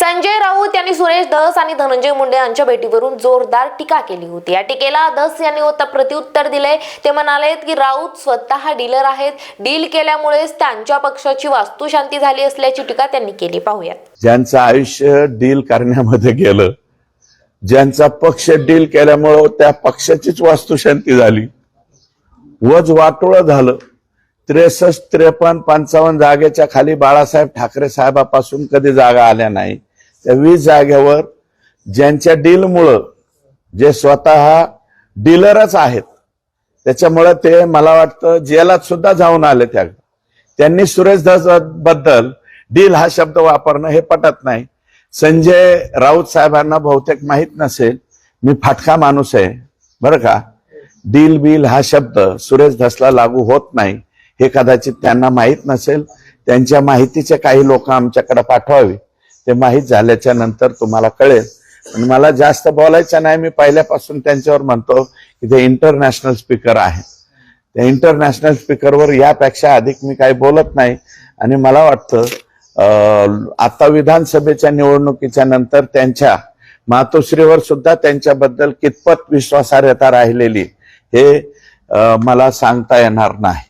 संजय राऊत यांनी सुरेश धस आणि धनंजय मुंडे यांच्या भेटीवरून जोरदार टीका केली होती. या टीकेला धस यांनी होता प्रत्युत्तर दिले ते म्हणाले की राऊत स्वतः डीलर आहेत. डील केल्यामुळेच त्यांच्या पक्षाची वास्तुशांती झाली असल्याची टीका त्यांनी केली. पाहूयात. ज्यांचं आयुष्य डील करण्यामध्ये गेलं ज्यांचा पक्ष डील केल्यामुळं त्या पक्षाचीच वास्तुशांती झाली. वज वाटोळं झालं. त्रेसष्ट त्रेपन्न पंचावन्न जागेच्या खाली बाळासाहेब ठाकरे साहेबापासून कधी जागा आल्या नाही त्या वीस जाग्यावर ज्यांच्या डीलमुळं जे स्वतः डीलरच आहेत त्याच्यामुळं ते मला वाटतं जेलात सुद्धा जाऊन आले त्या त्यांनी सुरेश धसबद्दल डील हा शब्द वापरणं हे पटत नाही. संजय राऊत साहेबांना बहुतेक माहीत नसेल मी फाटका माणूस आहे. बरं का? डील बिल हा शब्द सुरेश धसला लागू होत नाही. हे कदाचित त्यांना माहीत नसेल. त्यांच्या माहितीचे काही लोक आमच्याकडे पाठवावे. ते माहीत झाल्याच्यानंतर तुम्हाला कळेल. पण मला जास्त बोलायचं नाही मी पहिल्यापासून त्यांच्यावर म्हणतो की ते इंटरनॅशनल स्पीकर आहे. त्या इंटरनॅशनल स्पीकरवर यापेक्षा अधिक मी काही बोलत नाही. आणि मला वाटतं आता विधानसभेच्या निवडणुकीच्या नंतर त्यांच्या मातोश्रीवर सुद्धा त्यांच्याबद्दल कितपत विश्वासार्हता राहिलेली हे मला सांगता येणार नाही.